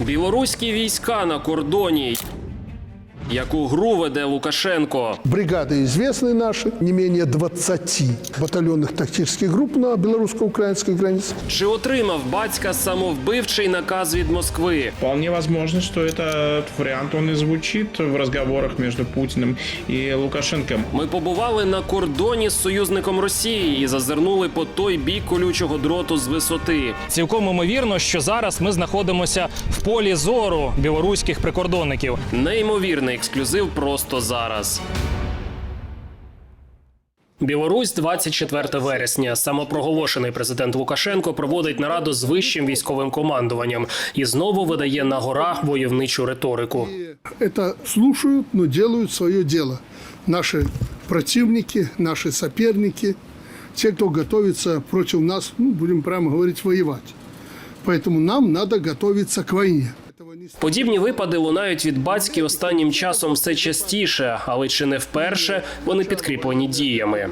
Білоруські війська на кордоні Яку гру веде Лукашенко? Бригады известны наши, не менее 20 батальонных тактических групп на белорусско-украинской границе. Чи отримав батька самовбивчий наказ від Москви? Вполне возможно, что этот вариант он и звучит в разговорах между Путиным и Лукашенко. Ми побували на кордоні з союзником Росії і зазирнули по той бік колючого дроту з висоти. Цілком імовірно, що зараз ми знаходимося в полі зору білоруських прикордонників. Неймовірний ексклюзив просто зараз. Білорусь 24 вересня. Самопроголошений президент Лукашенко проводить нараду з вищим військовим командуванням і знову видає на горах войовничу риторику. Это слушают, но делают свое дело. Наши противники, наши соперники, те, кто готовится против нас, ну, будем прямо говорить, воевать. Поэтому нам надо готовиться к войне. Подібні випади лунають від батьки останнім часом все частіше, але чи не вперше вони підкріплені діями.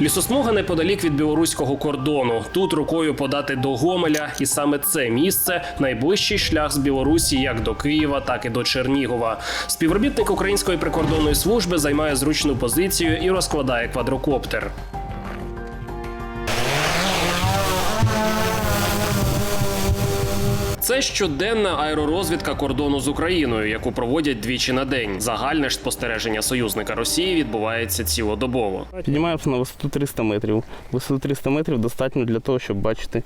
Лісосмуга неподалік від білоруського кордону. Тут рукою подати до Гомеля, і саме це місце найближчий шлях з Білорусі як до Києва, так і до Чернігова. Співробітник української прикордонної служби займає зручну позицію і розкладає квадрокоптер. Це щоденна аеророзвідка кордону з Україною, яку проводять двічі на день. Загальне ж спостереження союзника Росії відбувається цілодобово. Піднімаємося на висоту 300 метрів. Висоту 300 метрів достатньо для того, щоб бачити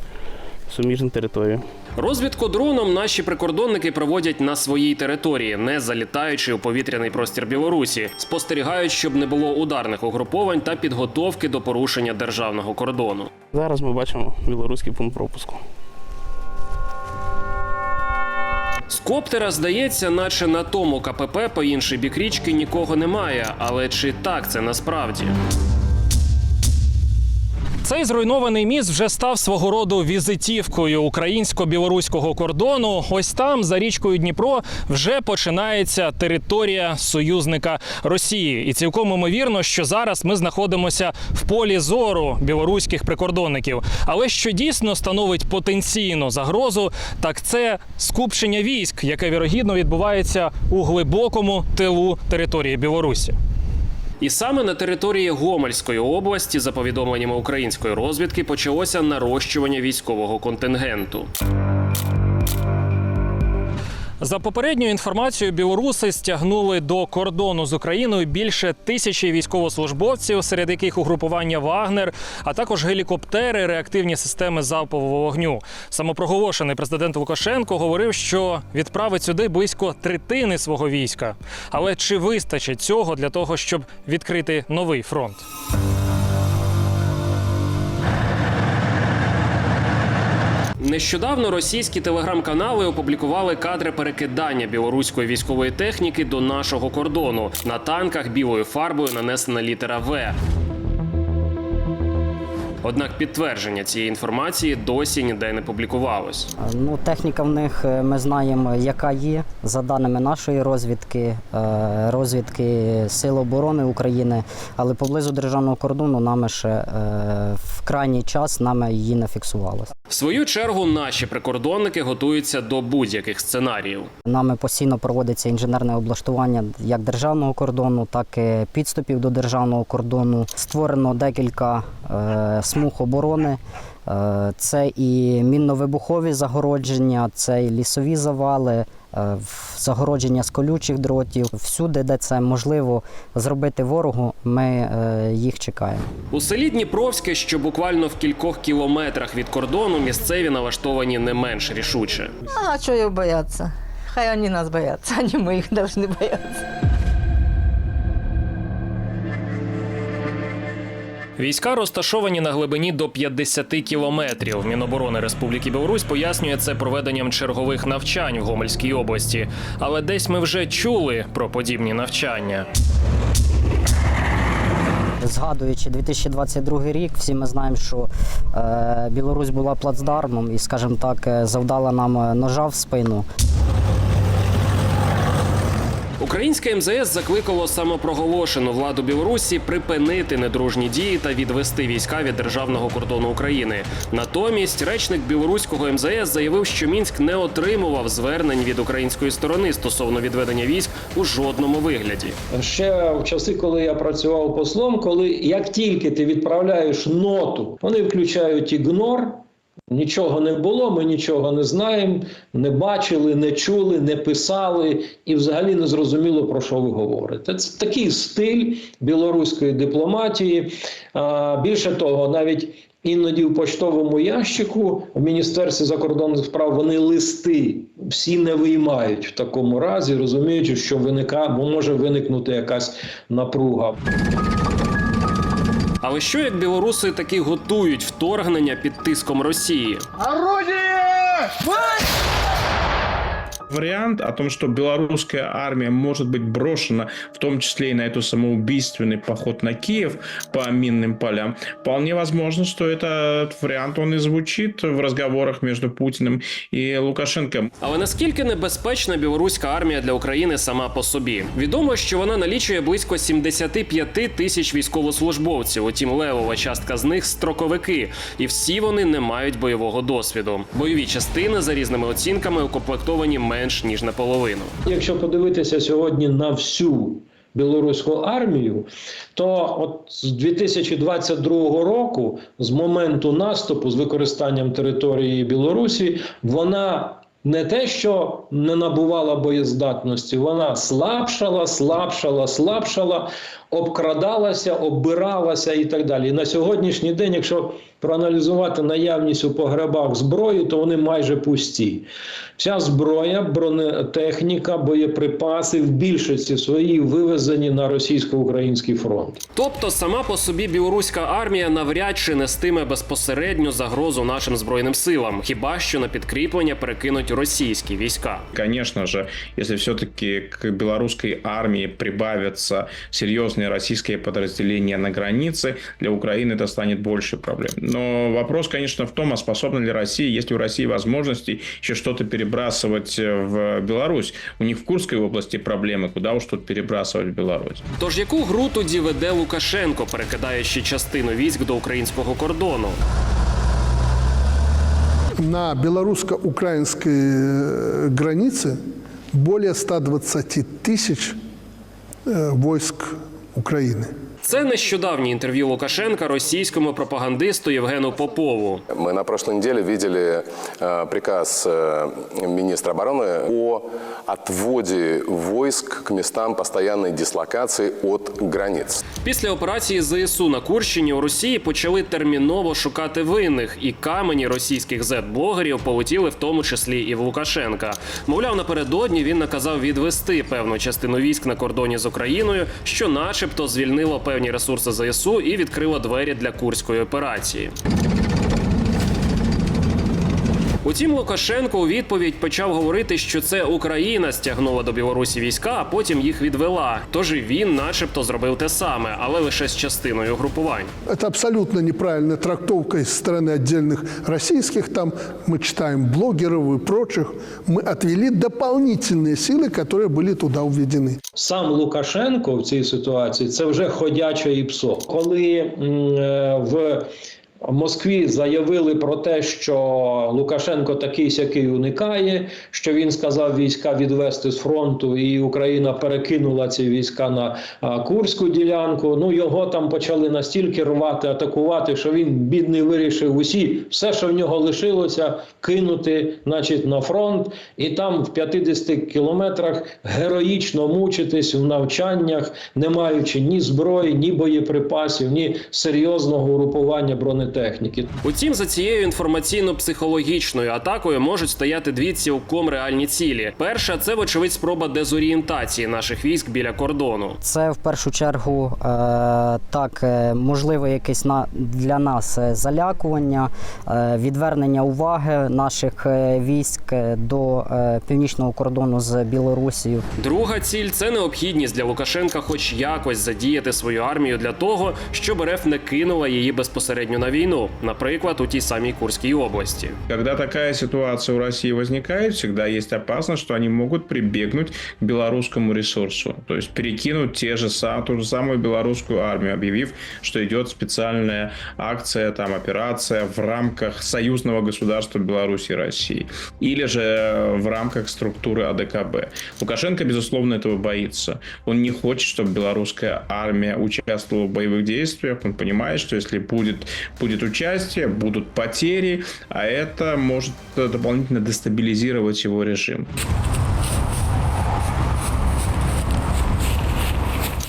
суміжну територію. Розвідку дроном наші прикордонники проводять на своїй території, не залітаючи у повітряний простір Білорусі, спостерігають, щоб не було ударних угруповань та підготовки до порушення державного кордону. Зараз ми бачимо білоруський пункт пропуску. З коптера здається, наче на тому КПП по інший бік річки нікого немає. Але чи так це насправді? Цей зруйнований міст вже став свого роду візитівкою українсько-білоруського кордону. Ось там, за річкою Дніпро, вже починається територія союзника Росії. І цілком імовірно, що зараз ми знаходимося в полі зору білоруських прикордонників. Але що дійсно становить потенційну загрозу, так це скупчення військ, яке вірогідно відбувається у глибокому тилу території Білорусі. І саме на території Гомельської області, за повідомленнями української розвідки, почалося нарощування військового контингенту. За попередньою інформацією, білоруси стягнули до кордону з Україною більше тисячі військовослужбовців, серед яких угрупування Вагнер, а також гелікоптери, реактивні системи залпового вогню. Самопроголошений президент Лукашенко говорив, що відправить сюди близько третини свого війська. Але чи вистачить цього для того, щоб відкрити новий фронт? Нещодавно російські телеграм-канали опублікували кадри перекидання білоруської військової техніки до нашого кордону. На танках білою фарбою нанесена літера В. Однак підтвердження цієї інформації досі ніде не публікувалось. Ну, техніка в них е, ми знаємо, яка є. За даними нашої розвідки, е, розвідки Сил оборони України, але поблизу державного кордону нами ще е, в крайній час нами її не фіксувалося. В свою чергу наші прикордонники готуються до будь-яких сценаріїв. Нами постійно проводиться інженерне облаштування як державного кордону, так і підступів до державного кордону. Створено декілька е, смуг оборони. Е, Це і мінно-вибухові загородження, це і лісові завали, загородження з колючих дротів. Всюди, де це можливо зробити ворогу, ми е, їх чекаємо. У селі Дніпровське, що буквально в кількох кілометрах від кордону, місцеві налаштовані не менш рішуче. А чого ее бояться? Хай вони нас бояться, а не їх должны бояться. Війська розташовані на глибині до 50 кілометрів. Міноборони Республіки Білорусь пояснює це проведенням чергових навчань в Гомельській області. Але десь ми вже чули про подібні навчання. Згадуючи 2022 рік, всі ми знаємо, що е, Білорусь була плацдармом і, скажімо так, е, завдала нам е, ножа в спину. Українське МЗС закликало самопроголошену владу Білорусі припинити недружні дії та відвести війська від державного кордону України. Натомість речник білоруського МЗС заявив, що Мінськ не отримував звернень від української сторони стосовно відведення військ у жодному вигляді. ще в часи, коли я працював послом, коли як тільки ти відправляєш ноту, вони включають ігнор. Нічого не було, ми нічого не знаємо, не бачили, не чули, не писали і взагалі не зрозуміло про що ви говорите. Це такий стиль білоруської дипломатії. А, більше того, навіть іноді в поштовому ящику в Міністерстві закордонних справ вони листи всі не виймають в такому разі, розуміючи, що виника, може виникнути якась напруга. Але що як білоруси таки готують вторгнення під тиском Росії? Вариант о том, что белорусская армия может быть брошена, в том числе и на эту самоубийственный поход на Киев по минным полям, вполне возможно, что этот вариант он и звучит в разговорах между Путиным и Лукашенко. Але наскільки небезпечна білоруська армія для України сама по собі? Відомо, що вона налічує близько 75 тисяч військовослужбовців. Утім, левова частка з них строковики, і всі вони не мають бойового досвіду. Бойові частини за різними оцінками укомплектовані менш ніж наполовину. Якщо подивитися сьогодні на всю білоруську армію, то от з 2022 року, з моменту наступу з використанням території Білорусі, вона не те, що не набувала боєздатності, вона слабшала, слабшала, слабшала, обкрадалася, оббиралася і так далі. І на сьогоднішній день, якщо проаналізувати наявність у погребах зброї, то вони майже пусті. Вся зброя, бронетехніка, боєприпаси в більшості своїй вивезені на російсько-український фронт. Тобто, сама по собі білоруська армія навряд чи нестиме безпосередню загрозу нашим збройним силам, хіба що на підкріплення перекинуть російські війська. Конечно же, если все-таки к белорусской армии прибавятся серьезные российские подразделения на границе, для Украины это станет больше проблем. Но вопрос, конечно, в том, а способна ли Россия, есть ли у России возможности еще что-то перебрасывать в Беларусь. У них в Курской области проблемы, куда уж тут перебрасывать в Беларусь. Тож яку гру тоді веде Лукашенко, перекидаючи частину військ до українського кордону? На белорусско-украинской э, границе более 120 тысяч э, войск Украины. Це нещодавнє інтерв'ю Лукашенка російському пропагандисту Євгену Попову. Мы на прошлой неделе видели э, приказ э, министра обороны о отводе войск к местам постоянной дислокации от границ. Після операції ЗСУ на Курщині у Росії почали терміново шукати винних, і камені російських зет-блогерів полетіли в тому числі і в Лукашенка. Мовляв, напередодні він наказав відвести певну частину військ на кордоні з Україною, що, начебто, звільнило певні ресурси ЗСУ і відкрила двері для курської операції. Утім, Лукашенко у відповідь почав говорити, що це Україна стягнула до Білорусі війська, а потім їх відвела. Тож і він, начебто, зробив те саме, але лише з частиною групувань. Это абсолютно неправильная трактовка из стороны отдельных российских. Там мы читаем блогеров и прочих. Мы отвели дополнительные силы, которые были туда введены. Сам Лукашенко в цій ситуації це вже ходяче і псо. Коли м, е, в Москві заявили про те, що Лукашенко такий сякий уникає, що він сказав війська відвести з фронту, і Україна перекинула ці війська на Курську ділянку. Ну його там почали настільки рвати, атакувати, що він бідний вирішив усі все, що в нього лишилося, кинути, значить, на фронт, і там в 50 кілометрах героїчно мучитись в навчаннях, не маючи ні зброї, ні боєприпасів, ні серйозного угрупування бронетехніки. Утім, за цією інформаційно-психологічною атакою можуть стояти дві цілком реальні цілі. Перша це, вочевидь, спроба дезорієнтації наших військ біля кордону. Це в першу чергу е, так е, можливо якесь на для нас е, залякування, е, відвернення уваги наших е, військ до е, північного кордону з Білорусією. Друга ціль це необхідність для Лукашенка, хоч якось задіяти свою армію для того, щоб РФ не кинула її безпосередньо на війну, наприклад, у тій самій Курській області. Когда такая ситуация у России возникает, всегда есть опасность, что они могут прибегнуть к белорусскому ресурсу. То есть перекинуть те же, са- ту же самую белорусскую армию, объявив, что идет специальная акция, там, операция в рамках союзного государства Беларуси и России. Или же в рамках структуры АДКБ. Лукашенко, безусловно, этого боится. Он не хочет, чтобы белорусская армия участвовала в боевых действиях. Он понимает, что если будет, будет участие, будут потери, а это может дополнительно дестабилизировать его режим.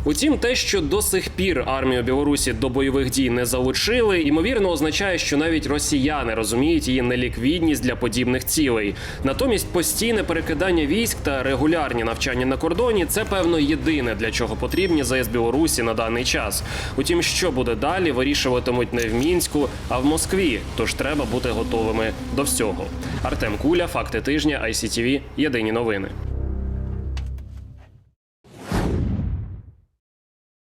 Утім, те, що до сих пір армію Білорусі до бойових дій не залучили, ймовірно означає, що навіть росіяни розуміють її неліквідність для подібних цілей. Натомість постійне перекидання військ та регулярні навчання на кордоні це певно єдине для чого потрібні ЗС Білорусі на даний час. Утім, що буде далі, вирішуватимуть не в мінську, а в Москві. Тож треба бути готовими до всього. Артем Куля, факти тижня, ICTV, Єдині новини.